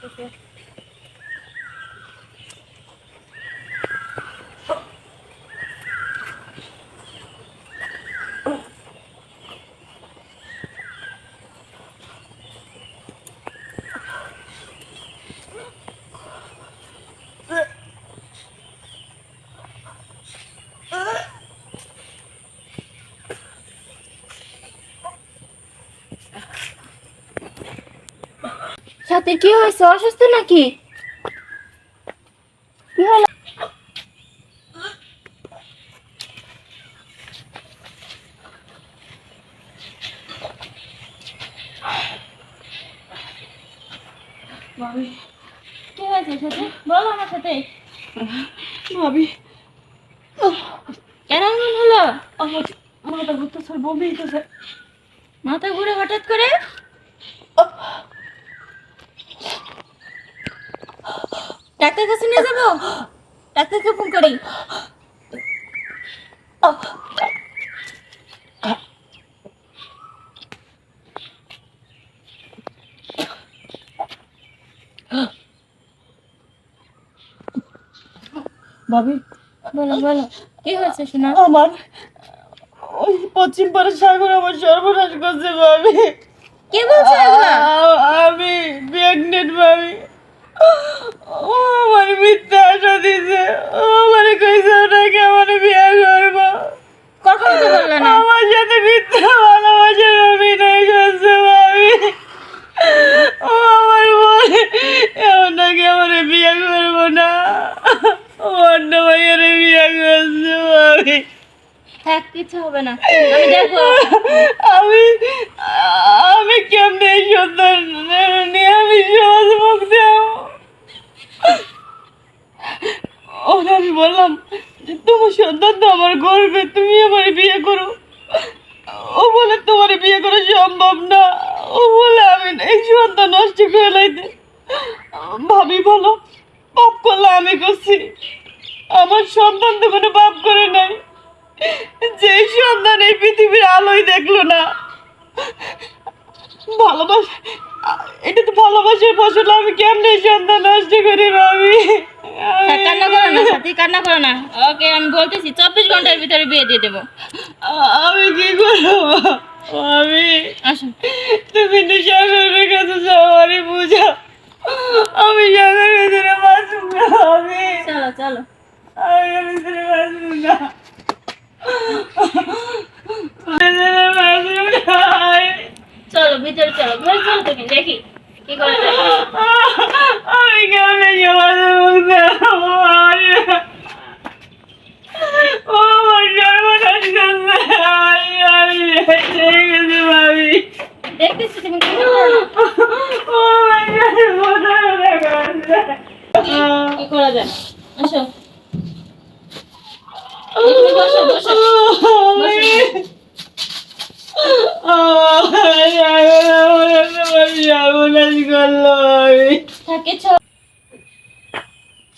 谢谢。সাথে কি হয়েছে? অসুস্থ নাকি? কি হলো? ভাবি কি হয়েছে সাথে? বলো আমার সাথে। ভাবি কেন এমন হলো? আমার মাথা ঘুরতেছে বমি হইতেছে। মাথা ঘুরে হঠাৎ করে? ডাক্তার কাছে নিয়ে যাব? ডাক্তারকে ফোন করি। ভাবি বলো বলো। কি হয়েছে শোনা আমার ওই পশ্চিম পাড়ার সাগর আমার সর্বনাশ করছে ভাবি। কি বলছো আমি প্রেগনেন্ট ভাবি। ও আমার মিথ্যা আশা দিছে। ও আমার কইছে ওটাকে আমার বিয়ে করব। কখন তো বললা না। আমার সাথে মিথ্যা ভালোবাসার অভিনয় করছে ভাবি। ও আমার বলে এমন নাকি আমার বিয়ে করব না। অন্য ভাইয়ের বিয়ে করছে ভাবি। থাক কিছু হবে না। আমি আমি আমি কেমনে সন্তান নিয়ে আমি সমাজ মুখ দেব ওরা আমি বললাম যে, তোমার সন্তান তো আমার গর্বে, তুমি আমার বিয়ে করো। ও বলে, তোমার বিয়ে করা সম্ভব না। ও বলে, আমি এই সন্তান নষ্ট করে লাইতে ভাবি বলো, পাপ করলে আমি করছি। আমার সন্তান তো কোনো পাপ করে নাই। যে সন্তান এই পৃথিবীর আলোই দেখল না। ভালোবাসা এটা তো ভালোবাসার ফসল আমি কেমনে সন্তান নষ্ট করি ভাবি? থাক, কান্না করো না সাথী কান্না করো না। ওকে আমি বলতেছি চব্বিশ ঘণ্টার ভিতরে বিয়ে দিয়ে দেবো। আমি কি করব? আমি তুমি তো সাগরের কাছে যাও আরে বুঝা। আমি সাগরের ভিতরে বাঁচব না আমি চলো চলো। আমি ভিতরে বাঁচব না। চলো ভিতরে চলো ঘরে চলো তুমি দেখি কি করে আমি কেমন দেখতেছি তুমি কি করা যায়? আসো। থাকে ছ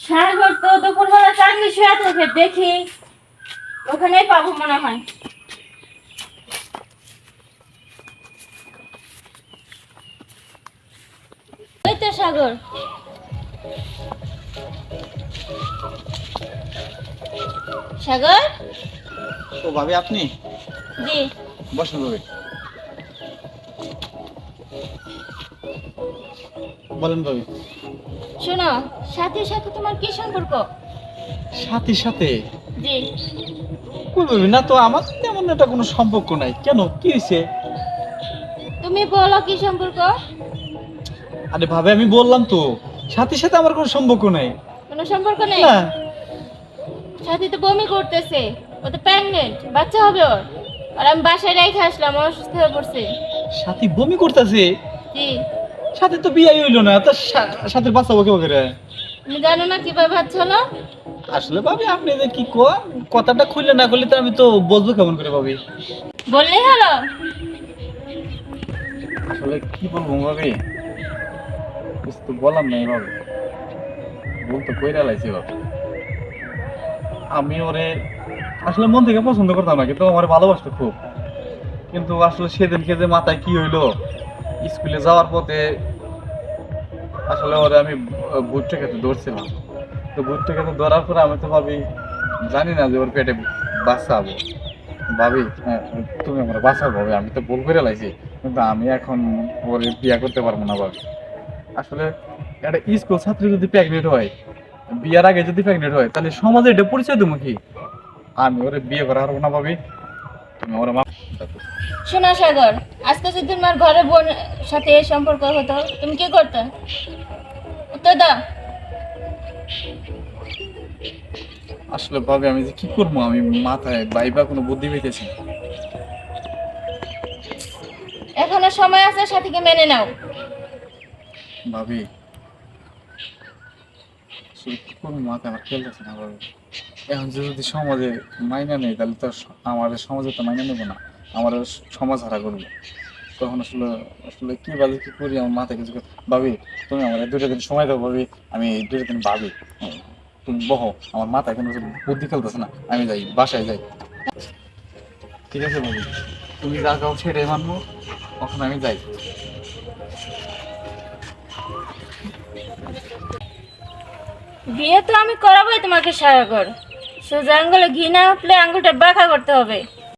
সাগর তো দুপুরবেলা চাকরি শুয়ে থাকে দেখি। ওখানেই পাবো মনে হয়। তো সাগর। সাগর? ও ভাবি আপনি? জি। বসুন ভাবি। বলেন ভাবি। শোনো সাথীর সাথে তোমার কি সম্পর্ক? সাথীর সাথে? জি। কই ভাবি না তো আমার তেমন একটা কোনো সম্পর্ক নাই। কেন? কি হয়েছে তুমি বলো কি সম্পর্ক? আরে ভাবে আমি বললাম তো সাথীর সাথে আমার কোনো সম্পর্ক নাই। কোনো সম্পর্ক নেই? না। সাথী তো বমি করতেছে ও তো প্রেগনেন্ট বাচ্চা হবে ওর। আর আমি বাসায় রেখে আসলাম অসুস্থ হয়ে পড়ছে। সাথী বমি করতেছে? জি। সাথে তো বিয়ে হইল না তার সাথে বাঁচাবো কেউ করে তুমি জানো না কীভাবে বাচ্চা হলো আসলে ভাবি আপনি যে কি কয় কথাটা খুললে না করলে তো আমি তো বলব কেমন করে ভাবি। বললেই হলো। আসলে কি বলব ভাবি? কিছু তো বললাম না ভাবি। তো কইরা লাইছি ভাবি। আমি ওরে আসলে মন থেকে পছন্দ করতাম না কিন্তু আমার ভালোবাসতো খুব। কিন্তু আসলে সেদিনকে যে মাথায় কি হইল স্কুলে যাওয়ার পথে আসলে ওরে আমি বুটটা খেতে ধরছিলাম। তো বুটটা খেতে ধরার পরে আমি তো ভাবি জানি না যে ওর পেটে বাচ্চা হব ভাবি হ্যাঁ, তুমি আমার বাচ্চা ভাবে আমি তো ভুল করে লাইছি। কিন্তু আমি এখন ওরে বিয়া করতে পারব না ভাবি। আসলে একটা স্কুল ছাত্রী যদি প্রেগনেন্ট হয় বিয়ার আগে যদি প্রেগনেন্ট হয় তাহলে সমাজে এটা পরিচয় দেবো কি? আমি ওরে বিয়ে করা পারব না ভাবি। তুমি ওরে মা শোনা সাগর আজকে যদি তোমার ঘরে বোন সাথে সম্পর্ক হতো তুমি কি করতে? দাও আসলে ভাবে আমি যে কি করব? আমি মাথায় বাইবা কোনো বুদ্ধি পেতেছি। এখনও সময় আছে সাথীকে মেনে নাও। ভাবি আসলে কি করব? মাথায় আমার খেলতেছে না ভাবি। এখন যদি সমাজে মাইনা নেই তাহলে তো আমাদের সমাজে তো মাইনা নেব না। আমার সমাজ হারা করব। তখন আসলে আসলে কি বাজে কি করি আমার মাথায় কিছু ভাবি তুমি আমার দুটো দিন সময় দাও ভাবি আমি দুটো দিন ভাবি হ্যাঁ, তুমি বহো আমার মাথায় কোনো বুদ্ধি খেলতেছে না আমি যাই বাসায় যাই। ঠিক আছে ভাবি তুমি যা কাউ সেটাই মানবো তখন আমি যাই। বিয়ে তো আমি করাবোই তোমাকে সাগর সোজা আঙ্গুলে ঘি না উঠলে আঙ্গুলটা বাঁকা করতে হবে।